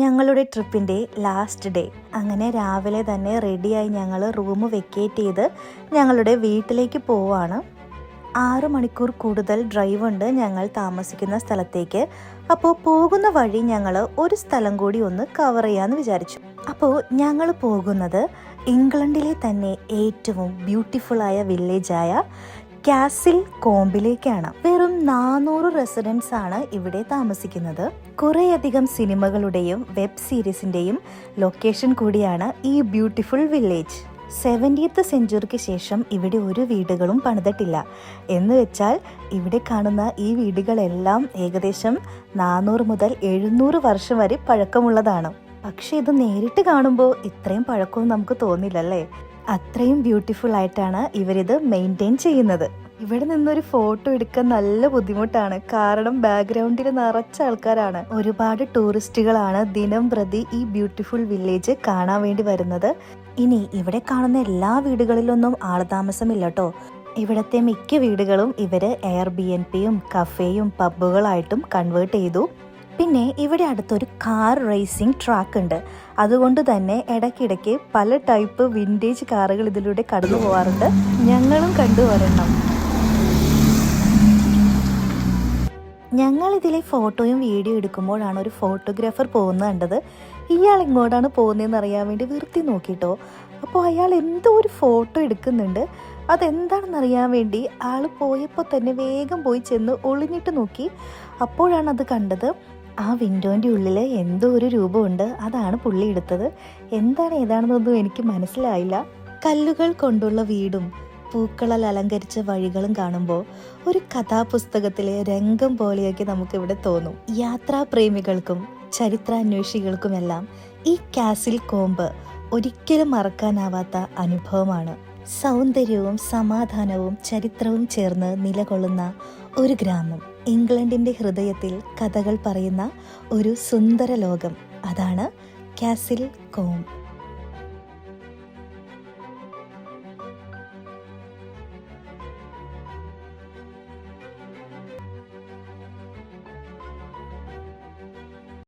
ഞങ്ങളുടെ ട്രിപ്പിന്റെ last day അങ്ങനെ രാവിലെ തന്നെ റെഡിയായി ഞങ്ങൾ റൂം വെക്കേറ്റ് ചെയ്ത് ഞങ്ങളുടെ വീട്ടിലേക്ക് പോവാണ്. ആറ് മണിക്കൂർ കൂടുതൽ ഡ്രൈവ് ഉണ്ട് ഞങ്ങൾ താമസിക്കുന്ന സ്ഥലത്തേക്ക്. അപ്പോൾ പോകുന്ന വഴി ഞങ്ങൾ ഒരു സ്ഥലം കൂടി ഒന്ന് കവർ ചെയ്യാമെന്ന് വിചാരിച്ചു. അപ്പോൾ ഞങ്ങൾ പോകുന്നത് ഇംഗ്ലണ്ടിലെ തന്നെ ഏറ്റവും ബ്യൂട്ടിഫുള്ളായ വില്ലേജായ കാസിൽ കോമ്പിലേക്കാണ്. വെറും നാനൂറ് റെസിഡൻസ് ആണ് ഇവിടെ താമസിക്കുന്നത്. കുറേയധികം സിനിമകളുടെയും വെബ് സീരീസിന്റെയും ലൊക്കേഷൻ കൂടിയാണ് ഈ ബ്യൂട്ടിഫുൾ വില്ലേജ് സെവന്റീത്ത് സെഞ്ചുറിക്ക് ശേഷം ഇവിടെ ഒരു വീടുകളും പണിതിട്ടില്ല. എന്ന് വെച്ചാൽ ഇവിടെ കാണുന്ന ഈ വീടുകളെല്ലാം ഏകദേശം നാനൂറ് മുതൽ എഴുന്നൂറ് വർഷം വരെ പഴക്കമുള്ളതാണ്. പക്ഷെ ഇത് നേരിട്ട് കാണുമ്പോൾ ഇത്രയും പഴക്കവും നമുക്ക് തോന്നില്ലല്ലേ? അത്രയും ബ്യൂട്ടിഫുൾ ആയിട്ടാണ് ഇവരിത് മെയിന്റെയിൻ ചെയ്യുന്നത്. ഇവിടെ നിന്നൊരു ഫോട്ടോ എടുക്കാൻ നല്ല ബുദ്ധിമുട്ടാണ്. കാരണം ബാക്ക്ഗ്രൗണ്ടിൽ നിറച്ച ആൾക്കാരാണ്. ഒരുപാട് ടൂറിസ്റ്റുകളാണ് ദിനം പ്രതി ഈ ബ്യൂട്ടിഫുൾ വില്ലേജ് കാണാൻ വേണ്ടി വരുന്നത്. ഇനി ഇവിടെ കാണുന്ന എല്ലാ വീടുകളിലൊന്നും ആൾതാമസമില്ല കേട്ടോ ഇവിടത്തെ മിക്ക വീടുകളും ഇവർ എയർ ബി എൻ പിയും കഫേയും പബ്ബുകളായിട്ടും കൺവേർട്ട് ചെയ്തു. പിന്നെ ഇവിടെ അടുത്തൊരു കാർ റേസിംഗ് ട്രാക്ക് ഉണ്ട്. അതുകൊണ്ട് തന്നെ ഇടയ്ക്കിടയ്ക്ക് പല ടൈപ്പ് വിന്റേജ് കാറുകൾ ഇതിലൂടെ കടന്നു പോകാറുണ്ട് ഞങ്ങളും കണ്ടു വരണം. ഞങ്ങൾ ഫോട്ടോയും വീഡിയോ എടുക്കുമ്പോഴാണ് ഒരു ഫോട്ടോഗ്രാഫർ പോകുന്നത് കണ്ടത്. ഇയാൾ ഇങ്ങോട്ടാണ് പോകുന്നതെന്ന് അറിയാൻ വേണ്ടി വൃത്തി നോക്കിയിട്ടോ അപ്പോൾ അയാൾ എന്തോ ഒരു ഫോട്ടോ എടുക്കുന്നുണ്ട്. അതെന്താണെന്ന് അറിയാൻ വേണ്ടി ആൾ പോയപ്പോൾ തന്നെ വേഗം പോയി ചെന്ന് ഒളിഞ്ഞിട്ട് നോക്കി. അപ്പോഴാണ് അത് കണ്ടത്. ആ വിൻഡോന്റെ ഉള്ളിൽ എന്തോ ഒരു രൂപമുണ്ട്. അതാണ് പുള്ളി എടുത്തത്. എന്താണ് ഏതാണെന്നൊന്നും എനിക്ക് മനസ്സിലായില്ല. കല്ലുകൾ കൊണ്ടുള്ള വീടും പൂക്കളാൽ അലങ്കരിച്ച വഴികളും കാണുമ്പോൾ ഒരു കഥാപുസ്തകത്തിലെ രംഗം പോലെയൊക്കെ നമുക്കിവിടെ തോന്നും. യാത്രാപ്രേമികൾക്കും ചരിത്രാന്വേഷികൾക്കുമെല്ലാം ഈ കാസിൽ കോമ്പ് ഒരിക്കലും മറക്കാനാവാത്ത അനുഭവമാണ്. സൗന്ദര്യവും സമാധാനവും ചരിത്രവും ചേർന്ന് നിലകൊള്ളുന്ന ഒരു ഗ്രാമം. ഇംഗ്ലണ്ടിന്റെ ഹൃദയത്തിൽ കഥകൾ പറയുന്ന ഒരു സുന്ദര ലോകം. അതാണ് കാസിൽ കോം.